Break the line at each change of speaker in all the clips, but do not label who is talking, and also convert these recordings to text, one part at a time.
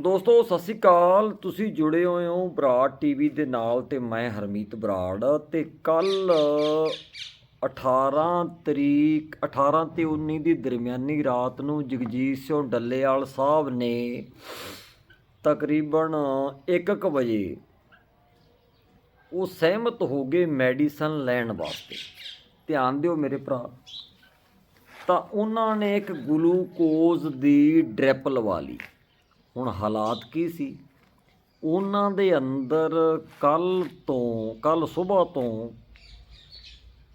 ਦੋਸਤੋ, ਸਤਿ ਸ਼੍ਰੀ ਅਕਾਲ। ਤੁਸੀਂ ਜੁੜੇ ਹੋਏ ਹੋ ਬਰਾੜ ਟੀਵੀ ਦੇ ਨਾਲ ਤੇ ਮੈਂ ਹਰਮੀਤ ਬਰਾੜ ਤੇ ਕੱਲ 18 ਤਰੀਕ 18 ਤੇ 19 ਦੀ ਦਰਮਿਆਨੀ ਰਾਤ ਨੂੰ ਜਗਜੀਤ ਸਿੰਘ ਡੱਲੇਵਾਲ ਸਾਹਿਬ ਨੇ ਤਕਰੀਬਨ 1:00 ਵਜੇ ਉਹ ਸਹਿਮਤ ਹੋ ਗਏ ਮੈਡੀਸਨ ਲੈਣ ਵਾਸਤੇ। ਧਿਆਨ ਦਿਓ ਮੇਰੇ ਭਰਾ। ਤਾਂ ਉਹਨਾਂ ਨੇ ਇੱਕ ਗਲੂਕੋਜ਼ ਦੀ ਡ੍ਰਿਪ ਲਵਾ ਲਈ। ਹੁਣ ਹਾਲਾਤ ਕੀ ਸੀ? ਉਹਨਾਂ ਦੇ ਅੰਦਰ ਕੱਲ ਤੋਂ, ਕੱਲ ਸਵੇਰ ਤੋਂ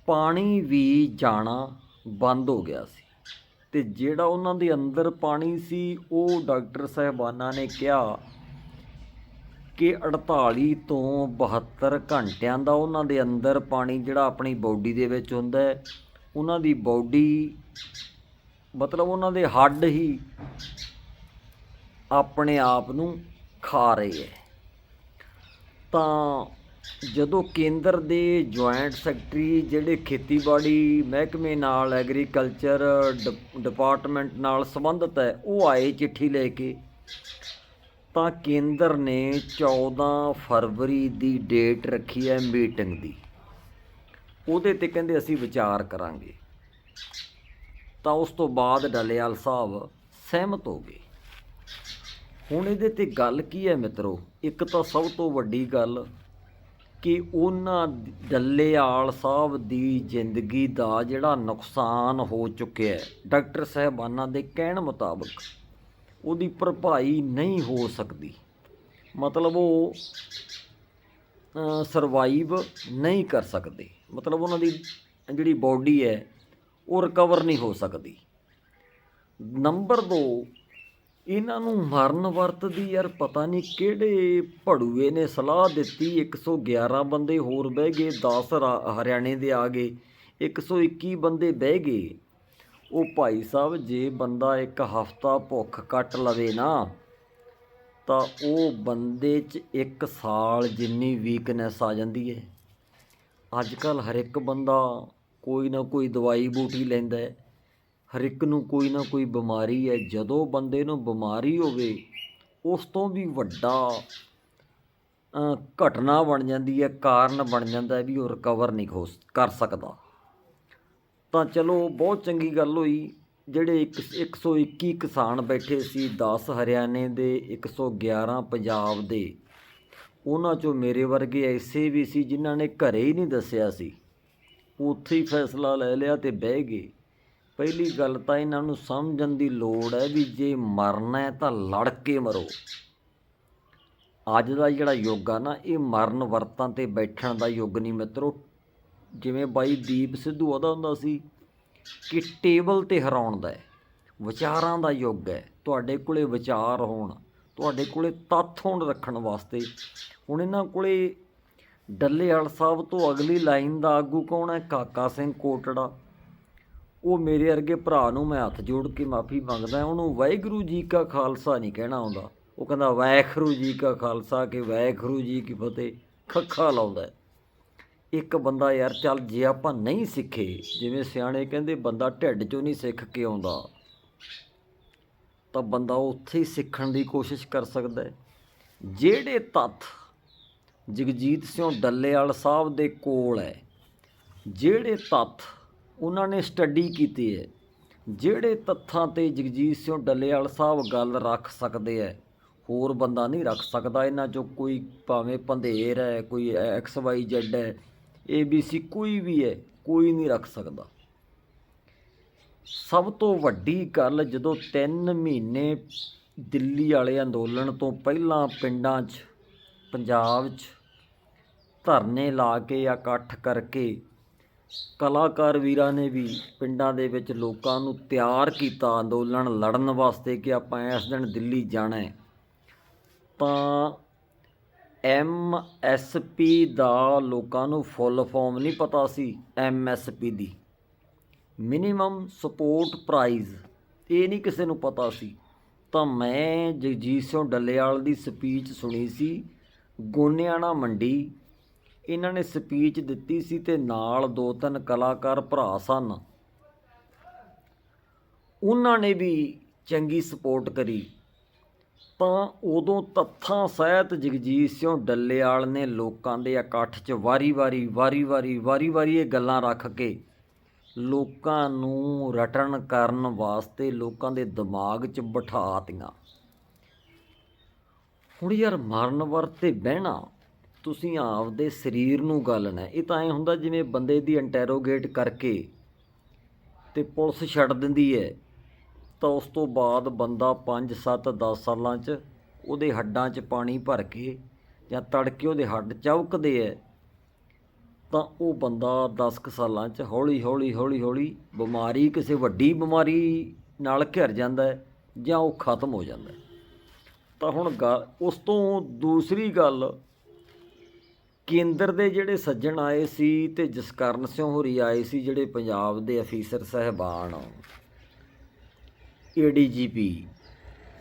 ਪਾਣੀ ਵੀ ਜਾਣਾ ਬੰਦ ਹੋ ਗਿਆ ਸੀ। ਤੇ ਜਿਹੜਾ ਉਹਨਾਂ ਦੇ ਅੰਦਰ ਪਾਣੀ ਸੀ, ਉਹ ਡਾਕਟਰ ਸਾਹਿਬਾਨਾਂ ਨੇ ਕਿਹਾ ਕਿ 48 ਤੋਂ 72 ਘੰਟਿਆਂ ਦਾ ਉਹਨਾਂ ਦੇ ਅੰਦਰ ਪਾਣੀ ਜਿਹੜਾ ਆਪਣੀ ਬਾਡੀ ਦੇ ਵਿੱਚ ਹੁੰਦਾ ਹੈ, ਉਹਨਾਂ ਦੀ ਬਾਡੀ ਮਤਲਬ ਉਹਨਾਂ ਦੇ ਹੱਡ ਹੀ ਆਪਣੇ ਆਪ ਨੂੰ ਖਾ ਰਹੇ ਹੈ। ਤਾਂ ਜਦੋਂ ਕੇਂਦਰ ਦੇ ਜੁਆਇੰਟ ਸੈਕਟਰੀ ਜਿਹੜੇ ਖੇਤੀਬਾੜੀ ਮਹਿਕਮੇ ਨਾਲ ਐਗਰੀਕਲਚਰ ਡਿਪ- ਡਿਪਾਰਟਮੈਂਟ ਨਾਲ ਸੰਬੰਧਿਤ ਹੈ, ਉਹ ਆਏ ਚਿੱਠੀ ਲੈ ਕੇ, ਤਾਂ ਕੇਂਦਰ ਨੇ 14 ਫਰਵਰੀ ਦੀ ਡੇਟ ਰੱਖੀ ਹੈ ਮੀਟਿੰਗ ਦੀ। ਉਹਦੇ ਤੇ ਕਹਿੰਦੇ ਅਸੀਂ ਵਿਚਾਰ ਕਰਾਂਗੇ। ਤਾਂ ਉਸ ਤੋਂ ਬਾਅਦ ਡੱਲੇਵਾਲ ਸਾਹਿਬ ਸਹਿਮਤ ਹੋ ਗਏ। ਹੁਣ ਇਹਦੇ ਤੇ ਗੱਲ ਕੀ ਹੈ ਮਿੱਤਰੋ? ਇੱਕ ਤਾਂ ਸਭ ਤੋਂ ਵੱਡੀ ਗੱਲ ਕਿ ਉਹਨਾਂ ਡੱਲੇਆਲ ਸਾਹਿਬ ਦੀ ਜ਼ਿੰਦਗੀ ਦਾ ਜਿਹੜਾ ਨੁਕਸਾਨ ਹੋ ਚੁੱਕਿਆ ਹੈ, ਡਾਕਟਰ ਸਾਹਿਬਾਨਾਂ ਦੇ ਕਹਿਣ ਮੁਤਾਬਕ, ਉਹਦੀ ਭਰਪਾਈ ਨਹੀਂ ਹੋ ਸਕਦੀ। ਮਤਲਬ ਉਹ ਸਰਵਾਈਵ ਨਹੀਂ ਕਰ ਸਕਦੇ। ਮਤਲਬ ਉਹਨਾਂ ਦੀ ਜਿਹੜੀ ਬਾਡੀ ਹੈ, ਉਹ ਰਿਕਵਰ ਨਹੀਂ ਹੋ ਸਕਦੀ। ਨੰਬਰ 2 ਇਹਨਾਂ ਨੂੰ ਮਰਨ ਵਰਤ ਦੀ ਯਾਰ ਪਤਾ ਨਹੀਂ ਕਿਹੜੇ ਭੜੂਏ ਨੇ ਸਲਾਹ ਦਿੱਤੀ। 111 ਬੰਦੇ ਹੋਰ ਬਹਿ ਗਏ 10 ਹਰਿਆਣੇ ਦੇ ਆ ਗਏ 121 ਬੰਦੇ ਬਹਿ ਗਏ। ਉਹ ਭਾਈ ਸਾਹਿਬ, ਜੇ ਬੰਦਾ ਇੱਕ ਹਫਤਾ ਭੁੱਖ ਕੱਟ ਲਵੇ ਨਾ, ਤਾਂ ਉਹ ਬੰਦੇ 'ਚ ਇੱਕ ਸਾਲ ਜਿੰਨੀ ਵੀਕਨੈਸ ਆ ਜਾਂਦੀ ਹੈ ਅੱਜ ਕੱਲ ਹਰ ਇੱਕ ਬੰਦਾ ਕੋਈ ਨਾ ਕੋਈ ਦਵਾਈ ਬੂਟੀ ਲੈਂਦਾ ਹੈ ਹਰ ਇੱਕ ਨੂੰ ਕੋਈ ਨਾ ਕੋਈ ਬਿਮਾਰੀ ਹੈ, ਜਦੋਂ ਬੰਦੇ ਨੂੰ ਬਿਮਾਰੀ ਹੋਵੇ, ਉਸ ਤੋਂ ਵੀ ਵੱਡਾ ਘਟਨਾ ਬਣ ਜਾਂਦੀ ਹੈ, ਕਾਰਨ ਬਣ ਜਾਂਦਾ ਵੀ ਉਹ ਰਿਕਵਰ ਨਹੀਂ ਹੋ ਸ- ਕਰ ਸਕਦਾ। ਤਾਂ ਚਲੋ, ਬਹੁਤ ਚੰਗੀ ਗੱਲ ਹੋਈ, ਜਿਹੜੇ ਇੱਕ 121 ਕਿਸਾਨ ਬੈਠੇ ਸੀ 10 ਹਰਿਆਣੇ ਦੇ 111 ਪੰਜਾਬ ਦੇ। ਉਹਨਾਂ ਚੋਂ ਮੇਰੇ ਵਰਗੇ ਐਸੇ ਵੀ ਸੀ ਜਿਨ੍ਹਾਂ ਨੇ ਘਰੇ ਹੀ ਨਹੀਂ ਦੱਸਿਆ ਸੀ। ਉੱਥੇ ਹੀ ਫੈਸਲਾ ਲੈ ਲਿਆ ਤੇ ਬਹਿ ਗਏ। ਪਹਿਲੀ ਗੱਲ ਤਾਂ ਇਹਨਾਂ ਨੂੰ ਸਮਝਣ ਦੀ ਲੋੜ ਹੈ ਵੀ ਜੇ ਮਰਨਾ ਹੈ ਤਾਂ ਲੜ ਕੇ ਮਰੋ। ਅੱਜ ਦਾ ਜਿਹੜਾ ਯੁੱਗ ਆ ਨਾ, ਇਹ ਮਰਨ ਵਰਤਾਂ ਤੇ ਬੈਠਣ ਦਾ ਯੁੱਗ ਨਹੀਂ ਮਿੱਤਰੋ। ਜਿਵੇਂ ਬਾਈ ਦੀਪ ਸਿੱਧੂ ਉਹਦਾ ਹੁੰਦਾ ਸੀ ਕਿ ਟੇਬਲ ਤੇ ਹਰਾਉਣ ਦਾ ਹੈ, ਵਿਚਾਰਾਂ ਦਾ ਯੁੱਗ ਹੈ। ਤੁਹਾਡੇ ਕੋਲੇ ਵਿਚਾਰ ਹੋਣ, ਤੁਹਾਡੇ ਕੋਲੇ ਤੱਥ ਹੋਣ ਰੱਖਣ ਵਾਸਤੇ। ਹੁਣ ਇਹਨਾਂ ਕੋਲੇ ਡੱਲੇਵਾਲ ਸਾਹਿਬ ਤੋਂ ਅਗਲੀ ਲਾਈਨ ਦਾ ਆਗੂ ਕੌਣ ਹੈ? ਕਾਕਾ ਸਿੰਘ ਕੋਟੜਾ। ਉਹ ਮੇਰੇ ਵਰਗੇ ਭਰਾ ਨੂੰ ਮੈਂ ਹੱਥ ਜੋੜ ਕੇ ਮਾਫੀ ਮੰਗਦਾ ਉਹਨੂੰ ਵਾਹਿਗੁਰੂ ਜੀ ਕਾ ਖਾਲਸਾ ਨਹੀਂ ਕਹਿਣਾ ਆਉਂਦਾ। ਉਹ ਕਹਿੰਦਾ, ਵਾਹਿਗੁਰੂ ਜੀ ਕਾ ਖਾਲਸਾ ਕਿ ਵਾਹਿਗੁਰੂ ਜੀ ਕੀ ਫਤਿਹ। ਖੱਖਾ ਲਾਉਂਦਾ ਇੱਕ ਬੰਦਾ ਯਾਰ, ਚੱਲ ਜੇ ਆਪਾਂ ਨਹੀਂ ਸਿੱਖੇ, ਜਿਵੇਂ ਸਿਆਣੇ ਕਹਿੰਦੇ, ਬੰਦਾ ਢਿੱਡ ਚੋਂ ਨਹੀਂ ਸਿੱਖ ਕੇ ਆਉਂਦਾ, ਤਾਂ ਬੰਦਾ ਉੱਥੇ ਹੀ ਸਿੱਖਣ ਦੀ ਕੋਸ਼ਿਸ਼ ਕਰ ਸਕਦਾ ਹੈ। ਜਿਹੜੇ ਤੱਥ ਜਗਜੀਤ ਸਿੰਘ ਡੱਲੇਵਾਲ ਸਾਹਿਬ ਦੇ ਕੋਲ ਹੈ, ਜਿਹੜੇ ਤੱਥ ਉਹਨਾਂ ਨੇ ਸਟੱਡੀ ਕੀਤੀ ਹੈ। ਜਿਹੜੇ ਤੱਥਾਂ ਤੇ ਜਗਜੀਤ ਸਿੰਘ ਡੱਲੇਵਾਲ ਸਾਹਿਬ ਗੱਲ ਰੱਖ ਸਕਦੇ ਹੈ, ਹੋਰ ਬੰਦਾ ਨਹੀਂ ਰੱਖ ਸਕਦਾ। ਇਹਨਾਂ ਚੋਂ ਕੋਈ ਭਾਵੇਂ ਪੰਧੇਰ ਹੈ, ਕੋਈ ਐਕਸ ਵਾਈ ਜ਼ੈਡ ਹੈ ਏ ਬੀ ਸੀ ਕੋਈ ਵੀ ਹੈ, ਕੋਈ ਨਹੀਂ ਰੱਖ ਸਕਦਾ। ਸਭ ਤੋਂ ਵੱਡੀ ਗੱਲ ਜਦੋਂ 3 ਮਹੀਨੇ ਦਿੱਲੀ ਵਾਲੇ ਅੰਦੋਲਨ ਤੋਂ ਪਹਿਲਾਂ ਪਿੰਡਾਂ 'ਚ, ਪੰਜਾਬ 'ਚ ਧਰਨੇ ਲਾ ਕੇ ਇਕੱਠ ਕਰਕੇ ਕਲਾਕਾਰ ਵੀਰਾਂ ਨੇ ਵੀ ਪਿੰਡਾਂ ਦੇ ਵਿੱਚ ਲੋਕਾਂ ਨੂੰ ਤਿਆਰ ਕੀਤਾ ਅੰਦੋਲਨ ਲੜਨ ਵਾਸਤੇ ਕਿ ਆਪਾਂ ਇਸ ਦਿਨ ਦਿੱਲੀ ਜਾਣਾ ਹੈ। ਤਾਂ ਐਮ ਐਸ ਪੀ ਦਾ ਲੋਕਾਂ ਨੂੰ ਫੁੱਲ ਫਾਰਮ ਨਹੀਂ ਪਤਾ ਸੀ ਐਮ ਐਸ ਪੀ ਦੀ। ਮਿਨੀਮਮ ਸਪੋਰਟ ਪ੍ਰਾਈਜ਼ ਇਹ ਨਹੀਂ ਕਿਸੇ ਨੂੰ ਪਤਾ ਸੀ। ਤਾਂ ਮੈਂ ਜਗਜੀਤ ਸਿੰਘ ਡੱਲੇਵਾਲ ਦੀ ਸਪੀਚ ਸੁਣੀ ਸੀ, ਗੋਨਿਆਣਾ ਮੰਡੀ ਇਹਨਾਂ ਨੇ ਸਪੀਚ ਦਿੱਤੀ ਸੀ ਤੇ ਨਾਲ ਦੋ ਤਿੰਨ ਕਲਾਕਾਰ ਭਰਾ ਸਨ। ਉਹਨਾਂ ਨੇ ਵੀ ਚੰਗੀ ਸਪੋਰਟ ਕਰੀ। ਤਾਂ ਉਦੋਂ ਤੱਥਾਂ ਸਹਿਤ ਜਗਜੀਤ ਸਿੰਘ ਡੱਲੇਵਾਲ ਨੇ ਲੋਕਾਂ ਦੇ ਇਕੱਠ 'ਚ ਵਾਰੀ-ਵਾਰੀ ਵਾਰੀ-ਵਾਰੀ ਵਾਰੀ-ਵਾਰੀ ਇਹ ਗੱਲਾਂ ਰੱਖ ਕੇ ਲੋਕਾਂ ਨੂੰ ਰਟਣ ਕਰਨ ਵਾਸਤੇ ਲੋਕਾਂ ਦੇ ਦਿਮਾਗ 'ਚ ਬਿਠਾਤੀਆਂ ਹੁਣ ਯਾਰ ਮਰਨ ਵਰਤੇ ਬਹਿਣਾ ਤੁਸੀਂ ਆਪਦੇ ਸਰੀਰ ਨੂੰ ਗਾਲਣਾ ਇਹ ਤਾਂ ਐ ਹੁੰਦਾ ਜਿਵੇਂ ਬੰਦੇ ਦੀ ਇੰਟਰੋਗੇਟ ਕਰਕੇ ਤੇ ਪੁਲਿਸ ਛੱਡ ਦਿੰਦੀ ਹੈ, ਤਾਂ ਉਸ ਤੋਂ ਬਾਅਦ ਬੰਦਾ 5 7 10 ਸਾਲਾਂ 'ਚ ਉਹਦੇ ਹੱਡਾਂ 'ਚ ਪਾਣੀ ਭਰ ਕੇ ਜਾਂ ਤੜਕੇ ਉਹਦੇ ਹੱਡ ਚੌਕਦੇ ਐ ਤਾਂ ਉਹ ਬੰਦਾ 10 ਕੁ ਸਾਲਾਂ 'ਚ ਹੌਲੀ ਹੌਲੀ ਹੌਲੀ ਹੌਲੀ ਬਿਮਾਰੀ, ਕਿਸੇ ਵੱਡੀ ਬਿਮਾਰੀ ਨਾਲ ਘਿਰ ਜਾਂਦਾ ਜਾਂ ਉਹ ਖਤਮ ਹੋ ਜਾਂਦਾ ਤਾਂ ਹੁਣ ਗ- ਉਸ ਤੋਂ ਦੂਸਰੀ ਗੱਲ ਕੇਂਦਰ ਦੇ ਜਿਹੜੇ ਸੱਜਣ ਆਏ ਸੀ ਤੇ ਜਸਕਰਨ ਸਿੰਘ ਹੋਰੀ ਆਏ ਸੀ ਜਿਹੜੇ ਪੰਜਾਬ ਦੇ ਅਫੀਸਰ ਸਹਿਬਾਨ ਏਡੀਜੀਪੀ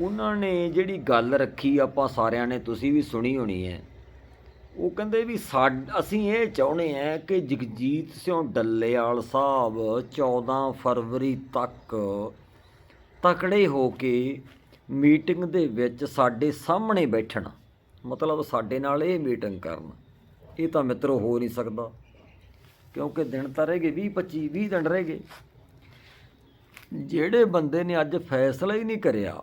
ਉਹਨਾਂ ਨੇ ਜਿਹੜੀ ਗੱਲ ਰੱਖੀ ਆਪਾਂ ਸਾਰਿਆਂ ਨੇ, ਤੁਸੀਂ ਵੀ ਸੁਣੀ ਹੋਣੀ ਹੈ। ਉਹ ਕਹਿੰਦੇ ਵੀ ਸਾਡ, ਅਸੀਂ ਇਹ ਚਾਹੁੰਦੇ ਹਾਂ ਕਿ ਜਗਜੀਤ ਸਿੰਘ ਡੱਲੇਵਾਲ ਸਾਹਿਬ 14 ਫਰਵਰੀ ਤੱਕ ਤਕੜੇ ਹੋ ਕੇ ਮੀਟਿੰਗ ਦੇ ਵਿੱਚ ਸਾਡੇ ਸਾਹਮਣੇ ਬੈਠਣ। ਮਤਲਬ ਸਾਡੇ ਨਾਲ ਇਹ ਮੀਟਿੰਗ ਕਰਨ। ਇਹ ਤਾਂ ਮਿੱਤਰੋ ਹੋ ਨਹੀਂ ਸਕਦਾ। ਕਿਉਂਕਿ ਦਿਨ ਤਾਂ ਰਹਿ ਗਏ 20 25 20 ਦਿਨ ਰਹਿ ਗਏ। ਜਿਹੜੇ ਬੰਦੇ ਨੇ ਅੱਜ ਫੈਸਲਾ ਹੀ ਨਹੀਂ ਕਰਿਆ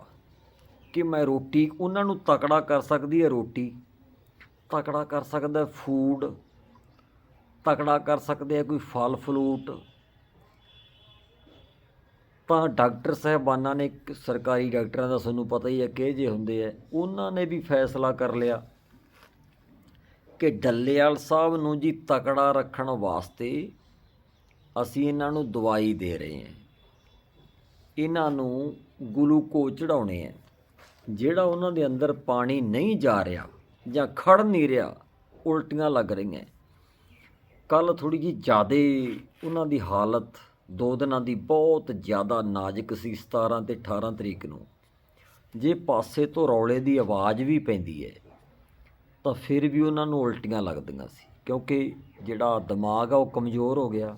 ਕਿ ਮੈਂ ਰੋਟੀ ਉਹਨਾਂ ਨੂੰ ਤਕੜਾ ਕਰ ਸਕਦੀ ਹੈ ਰੋਟੀ, ਤਕੜਾ ਕਰ ਸਕਦਾ ਫੂਡ ਤਕੜਾ ਕਰ ਸਕਦੇ ਆ ਕੋਈ ਫਲ ਫਲੂਟ ਤਾਂ ਡਾਕਟਰ ਸਾਹਿਬਾਨਾਂ ਨੇ ਸਰਕਾਰੀ ਡਾਕਟਰਾਂ ਦਾ ਤੁਹਾਨੂੰ ਪਤਾ ਹੀ ਹੈ ਕਿ ਜੇ ਹੁੰਦੇ ਆ ਉਹਨਾਂ ਨੇ ਵੀ ਫੈਸਲਾ ਕਰ ਲਿਆ। ਕਿ ਡੱਲੇਵਾਲ ਸਾਹਿਬ ਨੂੰ ਜੀ ਤਕੜਾ ਰੱਖਣ ਵਾਸਤੇ ਅਸੀਂ ਇਹਨਾਂ ਨੂੰ ਦਵਾਈ ਦੇ ਰਹੇ ਹਾਂ। ਇਹਨਾਂ ਨੂੰ ਗਲੂਕੋਜ਼ ਚੜਾਉਣੇ ਆ। ਜਿਹੜਾ ਉਹਨਾਂ ਦੇ ਅੰਦਰ ਪਾਣੀ ਨਹੀਂ ਜਾ ਰਿਹਾ ਜਾਂ ਖੜ ਨਹੀਂ ਰਿਹਾ, ਉਲਟੀਆਂ ਲੱਗ ਰਹੀਆਂ। ਕੱਲ ਥੋੜੀ ਜੀ ਜ਼ਿਆਦੇ ਉਹਨਾਂ ਦੀ ਹਾਲਤ, ਦੋ ਦਿਨਾਂ ਦੀ ਬਹੁਤ ਜ਼ਿਆਦਾ ਨਾਜ਼ੁਕ ਸੀ 17 ਤੇ 18 ਤਰੀਕ ਨੂੰ। ਜੇ ਪਾਸੇ ਤੋਂ ਰੌਲੇ ਦੀ ਆਵਾਜ਼ ਵੀ ਪੈਂਦੀ ਹੈ ਤਾਂ ਫਿਰ ਵੀ ਉਹਨਾਂ ਨੂੰ ਉਲਟੀਆਂ ਲੱਗਦੀਆਂ ਸੀ, ਕਿਉਂਕਿ ਜਿਹੜਾ ਦਿਮਾਗ ਆ ਉਹ ਕਮਜ਼ੋਰ ਹੋ ਗਿਆ,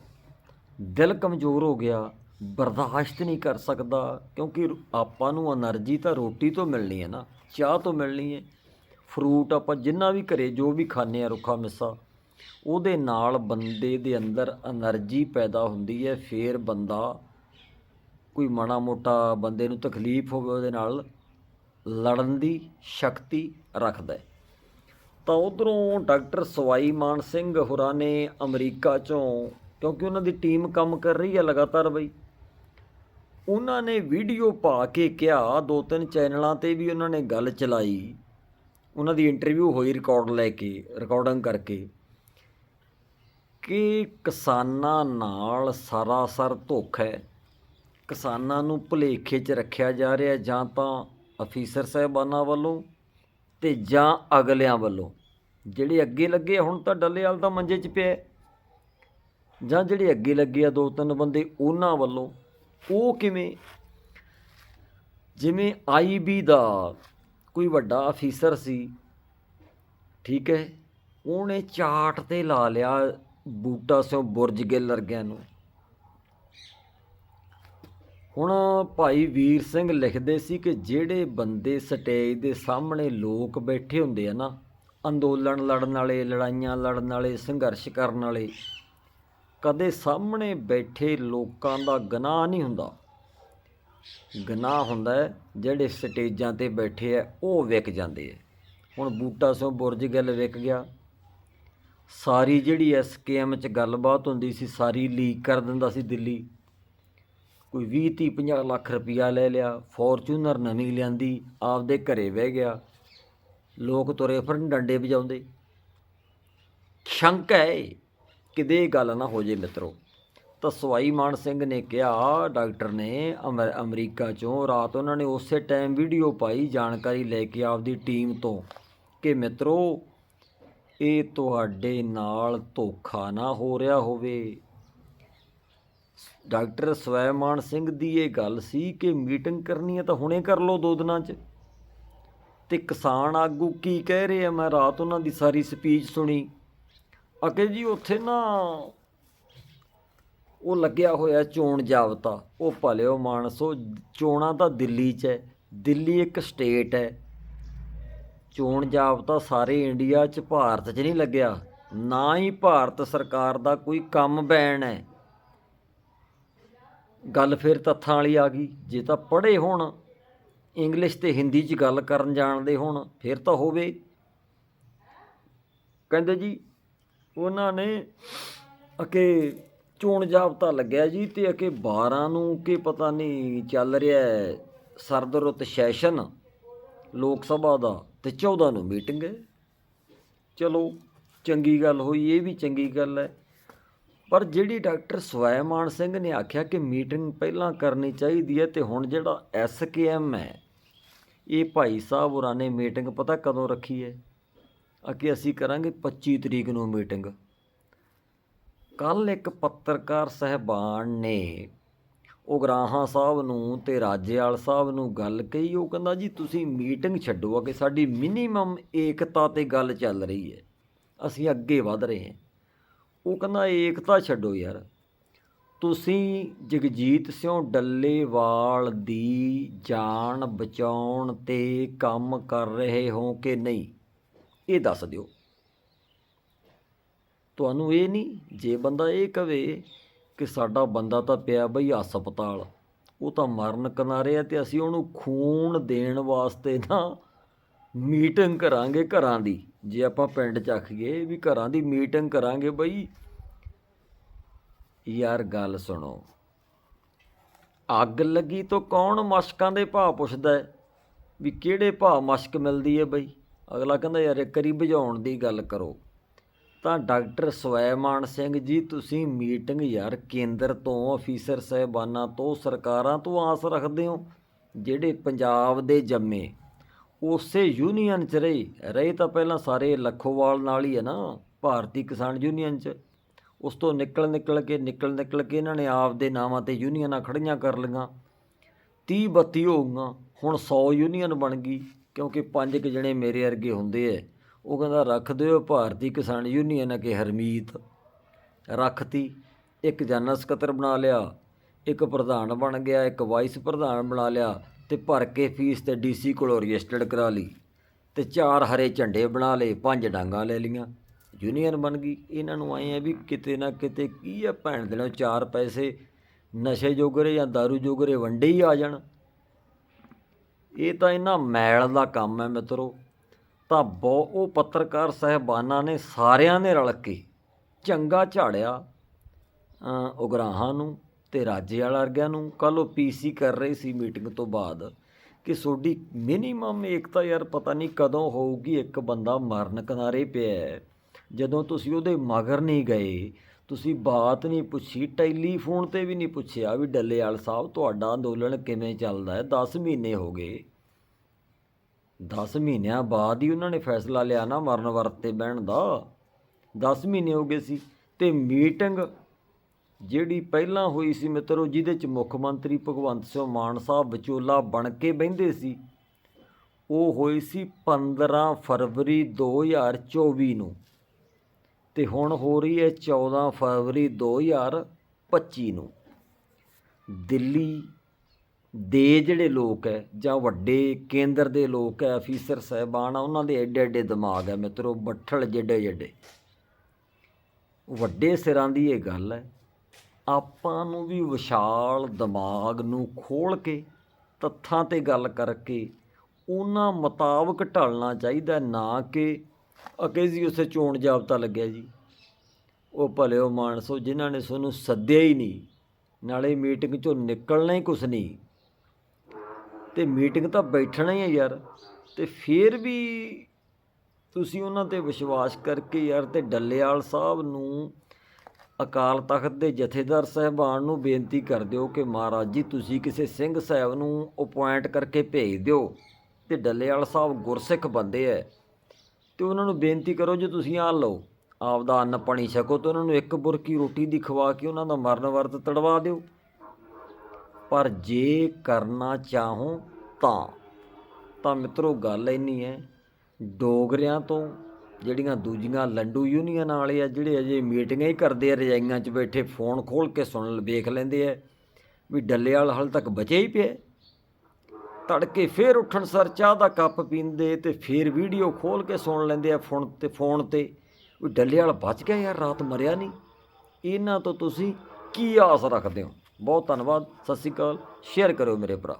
ਦਿਲ ਕਮਜ਼ੋਰ ਹੋ ਗਿਆ, ਬਰਦਾਸ਼ਤ ਨਹੀਂ ਕਰ ਸਕਦਾ, ਕਿਉਂਕਿ ਆਪਾਂ ਨੂੰ એનર્ਜੀ ਤਾਂ ਰੋਟੀ ਤੋਂ ਮਿਲਣੀ ਹੈ ਨਾ, ਚਾਹ ਤੋਂ ਮਿਲਣੀ ਹੈ, ਫਰੂਟ ਆਪਾਂ ਜਿੰਨਾ ਵੀ ਘਰੇ ਜੋ ਵੀ ਖਾਂਦੇ ਆ ਰੁੱਖਾ ਮਿੱਸਾ, ਉਹਦੇ ਨਾਲ ਬੰਦੇ ਦੇ ਅੰਦਰ એનર્ਜੀ ਪੈਦਾ ਹੁੰਦੀ ਹੈ, ਫੇਰ ਬੰਦਾ ਕੋਈ ਮਾੜਾ ਮੋਟਾ ਬੰਦੇ ਨੂੰ ਤਕਲੀਫ ਹੋਵੇ ਉਹਦੇ ਨਾਲ, ਲੜਨ ਦੀ ਸ਼ਕਤੀ ਰੱਖਦਾ ਹੈ। ਤਾਂ ਉਧਰੋਂ ਡਾਕਟਰ ਸਵਾਈ ਮਾਨ ਸਿੰਘ ਹੋਰਾਂ ਨੇ ਅਮਰੀਕਾ ਚੋਂ, ਕਿਉਂਕਿ ਉਹਨਾਂ ਦੀ ਟੀਮ ਕੰਮ ਕਰ ਰਹੀ ਹੈ ਲਗਾਤਾਰ ਬਈ, ਉਹਨਾਂ ਨੇ ਵੀਡੀਓ ਪਾ ਕੇ ਕਿਹਾ, ਦੋ ਤਿੰਨ ਚੈਨਲਾਂ ਤੇ ਵੀ ਉਹਨਾਂ ਨੇ ਗੱਲ ਚਲਾਈ, ਉਹਨਾਂ ਦੀ ਇੰਟਰਵਿਊ ਹੋਈ ਰਿਕਾਰਡ ਲੈ ਕੇ, ਰਿਕਾਰਡਿੰਗ ਕਰਕੇ, ਕਿ ਕਿਸਾਨਾਂ ਨਾਲ ਸਰਾਸਰ ਧੋਖਾ ਹੈ, ਕਿਸਾਨਾਂ ਨੂੰ ਭੁਲੇਖੇ 'ਚ ਰੱਖਿਆ ਜਾ ਰਿਹਾ ਜਾਂ ਤਾਂ ਅਫੀਸਰ ਸਾਹਿਬਾਨਾਂ ਵੱਲੋਂ ਤੇ ਜਾਂ ਅਗਲਿਆਂ ਵੱਲੋਂ। ਜਿਹੜੇ ਅੱਗੇ ਲੱਗੇ, ਹੁਣ ਤਾਂ ਡੱਲੇਵਾਲ ਦਾ ਮੰਜੇ 'ਚ ਪਿਆ। ਜਾਂ ਜਿਹੜੇ ਅੱਗੇ ਲੱਗੇ ਆ ਦੋ ਤਿੰਨ ਬੰਦੇ, ਉਹਨਾਂ ਵੱਲੋਂ ਉਹ ਕਿਵੇਂ? ਜਿਵੇਂ ਆਈਬੀ ਦਾ ਕੋਈ ਵੱਡਾ ਅਫੀਸਰ ਸੀ, ਠੀਕ ਹੈ, ਉਹਨੇ ਚਾਰਟ ਤੇ ਲਾ ਲਿਆ ਬੂਟਾ ਸਿੰਘ ਬੁਰਜ ਗਿੱਲ ਵਰਗਿਆਂ ਨੂੰ। ਹੁਣ ਭਾਈ ਵੀਰ ਸਿੰਘ ਲਿਖਦੇ ਸੀ ਕਿ ਜਿਹੜੇ ਬੰਦੇ ਸਟੇਜ ਦੇ ਸਾਹਮਣੇ ਲੋਕ ਬੈਠੇ ਹੁੰਦੇ ਆ ਨਾ, ਅੰਦੋਲਨ ਲੜਨ ਵਾਲੇ, ਲੜਾਈਆਂ ਲੜਨ ਵਾਲੇ, ਸੰਘਰਸ਼ ਕਰਨ ਵਾਲੇ, ਕਦੇ ਸਾਹਮਣੇ ਬੈਠੇ ਲੋਕਾਂ ਦਾ ਗਨਾਹ ਨਹੀਂ ਹੁੰਦਾ। ਗਨਾਹ ਹੁੰਦਾ ਜਿਹੜੇ ਸਟੇਜਾਂ ਤੇ ਬੈਠੇ ਆ, ਉਹ ਵਿਕ ਜਾਂਦੇ ਆ। ਹੁਣ ਬੂਟਾ ਸਿੰਘ ਬੁਰਜ ਗਿੱਲ ਵਿਕ ਗਿਆ। ਸਾਰੀ ਜਿਹੜੀ ਐਸਕੇਐਮ ਚ ਗੱਲਬਾਤ ਹੁੰਦੀ ਸੀ, ਸਾਰੀ ਲੀਕ ਕਰ ਦਿੰਦਾ ਸੀ ਦਿੱਲੀ। ਕੋਈ 20 30 50 ਲੱਖ ਰੁਪਇਆ ਲੈ ਲਿਆ, ਫੋਰਚੂਨਰ ਨਵੀਂ ਲਿਆਂਦੀ, ਆਪਦੇ ਘਰੇ ਬਹਿ ਗਿਆ। ਲੋਕ ਤੁਰੇ ਫਿਰਨ, ਡੰਡੇ ਵਜਾਉਂਦੇ। ਸ਼ੰਕਾ ਹੈ ਕਿਤੇ ਗੱਲ ਨਾ ਹੋ ਜੇ ਮਿੱਤਰੋ। ਤਾਂ ਸਵਾਈ ਮਾਨ ਸਿੰਘ ਨੇ ਕਿਹਾ, ਡਾਕਟਰ ਨੇ ਅਮਰ, ਅਮਰੀਕਾ ਚੋਂ ਰਾਤ ਉਹਨਾਂ ਨੇ ਉਸੇ ਟਾਈਮ ਵੀਡੀਓ ਪਾਈ ਜਾਣਕਾਰੀ ਲੈ ਕੇ ਆਪਦੀ ਟੀਮ ਤੋਂ ਕਿ ਮਿੱਤਰੋ, ਇਹ ਤੁਹਾਡੇ ਨਾਲ ਧੋਖਾ ਨਾ ਹੋ ਰਿਹਾ ਹੋਵੇ। ਡਾਕਟਰ ਸਵੈਮਾਨ ਸਿੰਘ ਦੀ ਇਹ ਗੱਲ ਸੀ ਕਿ ਮੀਟਿੰਗ ਕਰਨੀ ਹੈ ਤਾਂ ਹੁਣੇ ਕਰ ਲਓ ਦੋ ਦਿਨਾਂ 'ਚ। ਤੇ ਕਿਸਾਨ ਆਗੂ ਕੀ ਕਹਿ ਰਹੇ ਆ? ਮੈਂ ਰਾਤ ਉਹਨਾਂ ਦੀ ਸਾਰੀ ਸਪੀਚ ਸੁਣੀ। ਅਕੇ ਜੀ, ਉੱਥੇ ਨਾ ਉਹ ਲੱਗਿਆ ਹੋਇਆ ਚੋਣ ਜਾਬਤਾ। ਉਹ ਭਲਿਓ ਮਾਨਸੋ, ਚੋਣਾਂ ਤਾਂ ਦਿੱਲੀ 'ਚ ਹੈ। ਦਿੱਲੀ ਇੱਕ ਸਟੇਟ ਹੈ। ਚੋਣ ਜਾਬਤਾ ਸਾਰੇ ਇੰਡੀਆ 'ਚ ਭਾਰਤ 'ਚ ਨਹੀਂ ਲੱਗਿਆ। ਨਾ ਹੀ ਭਾਰਤ ਸਰਕਾਰ ਦਾ ਕੋਈ ਕੰਮ ਬੈਨ ਹੈ। ਗੱਲ ਫਿਰ ਤੱਥਾਂ ਵਾਲੀ ਆ ਗਈ। ਜੇ ਤਾਂ ਪੜ੍ਹੇ ਹੋਣ ਇੰਗਲਿਸ਼ ਤੇ ਹਿੰਦੀ 'ਚ ਗੱਲ ਕਰਨ ਜਾਣਦੇ ਹੋਣ, ਫਿਰ ਤਾਂ ਹੋਵੇ। ਕਹਿੰਦੇ ਜੀ, ਉਹਨਾਂ ਨੇ ਅਕੇ ਚੋਣ ਜਾਬਤਾ ਲੱਗਿਆ ਜੀ ਤੇ ਅਕੇ 12 ਨੂੰ ਕਿ ਪਤਾ ਨਹੀਂ ਚੱਲ ਰਿਹਾ ਹੈ ਸਰਦ ਰੁੱਤ ਸੈਸ਼ਨ ਲੋਕ ਸਭਾ ਦਾ ਤੇ 14 ਨੂੰ ਮੀਟਿੰਗ। ਹੈ ਚਲੋ, ਚੰਗੀ ਗੱਲ ਹੋਈ, ਇਹ ਵੀ ਚੰਗੀ ਗੱਲ ਹੈ। ਪਰ ਜਿਹੜੀ ਡਾਕਟਰ ਸਵੈਮਾਨ ਸਿੰਘ ਨੇ ਆਖਿਆ ਕਿ ਮੀਟਿੰਗ ਪਹਿਲਾਂ ਕਰਨੀ ਚਾਹੀਦੀ ਹੈ ਤੇ ਹੁਣ ਜਿਹੜਾ ਐਸਕੇਐਮ ਹੈ, ਇਹ ਭਾਈ ਸਾਹਿਬ ਹੋਰਾਂ ਨੇ ਮੀਟਿੰਗ ਪਤਾ ਕਦੋਂ ਰੱਖੀ ਹੈ? ਅੱਗੇ ਅਸੀਂ ਕਰਾਂਗੇ 25 ਤਰੀਕ ਨੂੰ ਮੀਟਿੰਗ। ਕੱਲ ਇੱਕ ਪੱਤਰਕਾਰ ਸਹਿਬਾਨ ਨੇ ਉਗਰਾਹਾਂ ਸਾਹਿਬ ਨੂੰ ਤੇ ਰਾਜੇਵਾਲ ਸਾਹਿਬ ਨੂੰ ਗੱਲ ਕਹੀ, ਉਹ ਕਹਿੰਦਾ ਜੀ ਤੁਸੀਂ ਮੀਟਿੰਗ ਛੱਡੋ ਕਿ ਸਾਡੀ ਮਿਨੀਮਮ ਏਕਤਾ ਤੇ ਗੱਲ ਚੱਲ ਰਹੀ ਹੈ। ਅਸੀਂ ਅੱਗੇ ਵਧ ਰਹੇ ਹਾਂ। ਉਹ ਕਹਿੰਦਾ, ਏਕਤਾ ਛੱਡੋ ਯਾਰ। ਤੁਸੀਂ ਜਗਜੀਤ ਸਿੰਘ ਡੱਲੇਵਾਲ ਦੀ ਜਾਨ ਬਚਾਉਣ ਤੇ ਕੰਮ ਕਰ ਰਹੇ ਹੋ ਕਿ ਨਹੀਂ, ਇਹ ਦੱਸ ਦਿਓ। ਤੁਹਾਨੂੰ ਇਹ ਨਹੀਂ, ਜੇ ਬੰਦਾ ਇਹ ਕਵੇ ਕਿ ਸਾਡਾ ਬੰਦਾ ਤਾਂ ਪਿਆ ਬਈ ਹਸਪਤਾਲ, ਉਹ ਤਾਂ ਮਰਨ ਕਿਨਾਰੇ ਆ ਤੇ ਅਸੀਂ ਉਹਨੂੰ ਖੂਨ ਦੇਣ ਵਾਸਤੇ ਨਾ ਮੀਟਿੰਗ ਕਰਾਂਗੇ ਘਰਾਂ ਦੀ। ਜੇ ਆਪਾਂ ਪਿੰਡ ਚ ਆਖੀਏ ਵੀ ਘਰਾਂ ਦੀ ਮੀਟਿੰਗ ਕਰਾਂਗੇ ਬਈ, ਯਾਰ ਗੱਲ ਸੁਣੋ। ਅੱਗ ਲੱਗੀ ਤੋਂ ਕੌਣ ਮਸ਼ਕਾਂ ਦੇ ਭਾਅ ਪੁੱਛਦਾ ਵੀ ਕਿਹੜੇ ਭਾਅ ਮਸ਼ਕ ਮਿਲਦੀ ਹੈ ਬਈ? ਅਗਲਾ ਕਹਿੰਦਾ, ਯਾਰ ਇੱਕ ਵਾਰੀ ਬੁਝਾਉਣ ਦੀ ਗੱਲ ਕਰੋ। ਤਾਂ ਡਾਕਟਰ ਸਵੈਮਾਨ ਸਿੰਘ ਜੀ, ਤੁਸੀਂ ਮੀਟਿੰਗ ਯਾਰ ਕੇਂਦਰ ਤੋਂ, ਅਫੀਸਰ ਸਹਿਬਾਨਾਂ ਤੋਂ, ਸਰਕਾਰਾਂ ਤੋਂ ਆਸ ਰੱਖਦੇ ਹੋ, ਜਿਹੜੇ ਪੰਜਾਬ ਦੇ ਜੰਮੇ ਉਸੇ ਯੂਨੀਅਨ ਚ ਰਹੇ। ਰਹੇ ਤਾਂ ਪਹਿਲਾਂ ਸਾਰੇ ਲੱਖੋਵਾਲ ਨਾਲ ਹੀ ਹੈ ਨਾ, ਭਾਰਤੀ ਕਿਸਾਨ ਯੂਨੀਅਨ ਚ। ਉਸ ਤੋਂ ਨਿਕਲ ਨਿਕਲ ਕੇ, ਨਿਕਲ ਨਿਕਲ ਕੇ ਇਹਨਾਂ ਨੇ ਆਪ ਦੇ ਨਾਵਾਂ ਤੇ ਯੂਨੀਅਨਾਂ ਖੜੀਆਂ ਕਰ ਲਈਆਂ। 30 32 ਹੋ ਗਈਆਂ, ਹੁਣ 100 ਯੂਨੀਅਨ ਬਣ ਗਈ, ਕਿਉਂਕਿ ਪੰਜ ਕੁ ਜਣੇ ਮੇਰੇ ਵਰਗੇ ਹੁੰਦੇ ਐ। ਉਹ ਕਹਿੰਦਾ, ਰੱਖ ਦਿਓ ਭਾਰਤੀ ਕਿਸਾਨ ਯੂਨੀਅਨ ਹੈ ਕਿ ਹਰਮੀਤ। ਰੱਖਤੀ। ਇੱਕ ਜਨਰਲ ਸਕੱਤਰ ਬਣਾ ਲਿਆ, ਇੱਕ ਪ੍ਰਧਾਨ ਬਣ ਗਿਆ, ਇੱਕ ਵਾਈਸ ਪ੍ਰਧਾਨ ਬਣਾ ਲਿਆ। ਤੇ ਭਰ ਕੇ ਫੀਸ ਤੇ ਡੀਸੀ ਕੋਲੋਂ ਰਜਿਸਟਰਡ ਕਰਾ ਲਈ ਤੇ ਚਾਰ ਹਰੇ ਝੰਡੇ ਬਣਾ ਲਏ, ਪੰਜ ਡਾਂਗਾ ਲੈ ਲੀਆਂ ਯੂਨੀਅਨ ਬਣ ਗਈ। ਇਹਨਾਂ ਨੂੰ ਆਏ ਆ ਵੀ ਕਿਤੇ ਨਾ ਕਿਤੇ ਕੀ ਆ ਭੈਣ ਦੇ ਨਾਲ ਚਾਰ ਪੈਸੇ, ਨਸ਼ੇ ਜੋਗਰੇ ਜਾਂ दारू ਜੋਗਰੇ ਵੰਡੇ ਹੀ ਆ ਜਾਣ। ਇਹ ਤਾਂ ਇਹਨਾਂ ਮੈਲ ਦਾ ਕੰਮ ਹੈ ਮਿੱਤਰੋ। ਤਾਂ ਬਹੁ, ਉਹ ਪੱਤਰਕਾਰ ਸਹਿਬਾਨਾਂ ਨੇ ਸਾਰਿਆਂ ਨੇ ਰਲ ਕੇ ਚੰਗਾ ਝਾੜਿਆ ਉਗਰਾਹਾਂ ਨੂੰ। ਤੇ ਰਾਜੇ ਵਾਲਾ ਵਰਗਿਆਂ ਨੂੰ ਕੱਲ ਉਹ ਪੀਸੀ ਕਰ ਰਹੇ ਸੀ ਮੀਟਿੰਗ ਤੋਂ ਬਾਅਦ ਕਿ ਤੁਹਾਡੀ ਮਿਨੀਮਮ ਏਕਤਾ ਯਾਰ ਪਤਾ ਨਹੀਂ ਕਦੋਂ ਹੋਊਗੀ, ਇੱਕ ਬੰਦਾ ਮਰਨ ਕਿਨਾਰੇ ਪਿਆ ਜਦੋਂ ਤੁਸੀਂ ਉਹਦੇ ਮਗਰ ਨਹੀਂ ਗਏ, ਤੁਸੀਂ ਬਾਤ ਨਹੀਂ ਪੁੱਛੀ, ਟੈਲੀਫੋਨ ਤੇ ਵੀ ਨਹੀਂ ਪੁੱਛਿਆ ਵੀ ਡੱਲੇਵਾਲ ਸਾਹਿਬ, ਤੁਹਾਡਾ ਅੰਦੋਲਨ ਕਿਵੇਂ ਚੱਲਦਾ ਹੈ? 10 ਮਹੀਨੇ ਹੋ ਗਏ। 10 ਮਹੀਨਿਆਂ ਬਾਅਦ ਹੀ ਉਹਨਾਂ ਨੇ ਫੈਸਲਾ ਲਿਆ ਨਾ ਮਰਨ ਵਰਤ ਤੇ ਬਹਿਣ ਦਾ। 10 ਮਹੀਨੇ ਹੋ ਗਏ ਸੀ ਤੇ ਮੀਟਿੰਗ ਜਿਹੜੀ ਪਹਿਲਾਂ ਹੋਈ ਸੀ ਮਿੱਤਰੋ, ਜਿਹਦੇ ਚ ਮੁੱਖ ਮੰਤਰੀ ਭਗਵੰਤ ਸਿੰਘ ਮਾਨ ਸਾਹਿਬ ਵਿਚੋਲਾ ਬਣ ਕੇ ਬਹਿੰਦੇ ਸੀ, ਉਹ ਹੋਈ ਸੀ 15 ਫਰਵਰੀ 2024 ਨੂੰ ਤੇ ਹੁਣ ਹੋ ਰਹੀ ਹੈ 14 ਫਰਵਰੀ 2025 ਨੂੰ। ਦਿੱਲੀ ਦੇ ਜਿਹੜੇ ਲੋਕ ਹੈ ਜਾਂ ਵੱਡੇ ਕੇਂਦਰ ਦੇ ਲੋਕ ਹੈ, ਅਫੀਸਰ ਸਹਿਬਾਨ ਆ, ਉਹਨਾਂ ਦੇ ਐਡੇ ਐਡੇ ਦਿਮਾਗ ਹੈ ਮਿੱਤਰੋ, ਬੱਠਲ ਜਿੱਡੇ ਜਿੱਡੇ। ਵੱਡੇ ਸਿਰਾਂ ਦੀ ਇਹ ਗੱਲ ਹੈ ਆਪਾਂ ਨੂੰ ਵੀ ਵਿਸ਼ਾਲ ਦਿਮਾਗ ਨੂੰ ਖੋਲ ਕੇ, ਤੱਥਾਂ ਤੇ ਗੱਲ ਕਰਕੇ ਉਹਨਾਂ ਮੁਤਾਬਕ ਢਲਣਾ ਚਾਹੀਦਾ ਨਾ ਕਿ ਅਕੇ ਜੀ ਉਸੇ ਚੋਣ ਜਾਬਤਾ ਲੱਗਿਆ ਜੀ। ਉਹ ਭਲਿਓ ਮਾਨਸੋ ਜਿਨ੍ਹਾਂ ਨੇ ਤੁਹਾਨੂੰ ਸੱਦਿਆ ਹੀ ਨਹੀਂ, ਨਾਲੇ ਮੀਟਿੰਗ ਚੋਂ ਨਿਕਲਣਾ ਹੀ ਕੁਛ ਨਹੀਂ। ਤੇ ਮੀਟਿੰਗ ਤਾਂ ਬੈਠਣਾ ਹੀ ਹੈ ਯਾਰ, ਤੇ ਫਿਰ ਵੀ ਤੁਸੀਂ ਉਹਨਾਂ ਤੇ ਵਿਸ਼ਵਾਸ ਕਰਕੇ ਯਾਰ ਤੇ ਡੱਲੇਵਾਲ ਸਾਹਿਬ ਨੂੰ ਅਕਾਲ ਤਖਤ ਦੇ ਜਥੇਦਾਰ ਸਹਿਬਾਨ ਨੂੰ ਬੇਨਤੀ ਕਰ ਦਿਓ ਕਿ ਮਹਾਰਾਜ ਜੀ, ਤੁਸੀਂ ਕਿਸੇ ਸਿੰਘ ਸਾਹਿਬ ਨੂੰ ਅਪਾਇੰਟ ਕਰਕੇ ਭੇਜ ਦਿਓ ਤੇ ਡੱਲੇਵਾਲ ਸਾਹਿਬ ਗੁਰਸਿੱਖ ਬੰਦੇ ਐ। ਤੇ ਉਹਨਾਂ ਨੂੰ ਬੇਨਤੀ ਕਰੋ ਜੇ, ਤੁਸੀਂ ਆ ਲਓ, ਆਪਦਾ ਅੰਨ ਪਾਣੀ ਛਕੋ ਤੇ ਉਹਨਾਂ ਨੂੰ ਇੱਕ ਬੁਰਕੀ ਰੋਟੀ ਦੀ ਖਵਾ ਕੇ ਉਹਨਾਂ ਦਾ ਮਰਨ ਵਰਤ ਤੜਵਾ ਦਿਓ। ਪਰ ਜੇ ਕਰਨਾ ਚਾਹੋ ਤਾਂ ਤਾਂ ਮਿੱਤਰੋ ਗੱਲ ਇੰਨੀ ਹੈ ਡੋਗਰਿਆਂ ਤੋਂ ਜਿਹੜੀਆਂ ਦੂਜੀਆਂ ਲੰਡੂ ਯੂਨੀਅਨ ਵਾਲੇ ਆ, ਜਿਹੜੇ ਅਜੇ ਮੀਟਿੰਗਾਂ ਹੀ ਕਰਦੇ ਆ, ਰਜਾਈਆਂ 'ਚ ਬੈਠੇ ਫੋਨ ਖੋਲ ਕੇ ਸੁਣ ਵੇਖ ਲੈਂਦੇ ਆ ਵੀ ਡੱਲੇਵਾਲ ਹਾਲ ਤੱਕ ਬਚੇ ਹੀ ਪਿਆ। ਤੜਕੇ ਫੇਰ ਉੱਠਣ ਸਰ ਚਾਹ ਦਾ ਕੱਪ ਪੀਂਦੇ ਤੇ ਫੇਰ ਵੀਡੀਓ ਖੋਲ ਕੇ ਸੁਣ ਲੈਂਦੇ ਆ ਫੋਨ ਤੇ ਫੋਨ ਤੇ, ਵੀ ਡੱਲੇ ਵਾਲਾ ਬਚ ਗਿਆ ਯਾਰ, ਰਾਤ ਮਰਿਆ ਨਹੀਂ। ਇਹਨਾਂ ਤੋਂ ਤੁਸੀਂ ਕੀ ਆਸ ਰੱਖਦੇ ਹੋ? ਬਹੁਤ ਧੰਨਵਾਦ, ਸਤਿ ਸ਼੍ਰੀ ਅਕਾਲ, ਸ਼ੇਅਰ ਕਰੋ ਮੇਰੇ ਭਰਾ।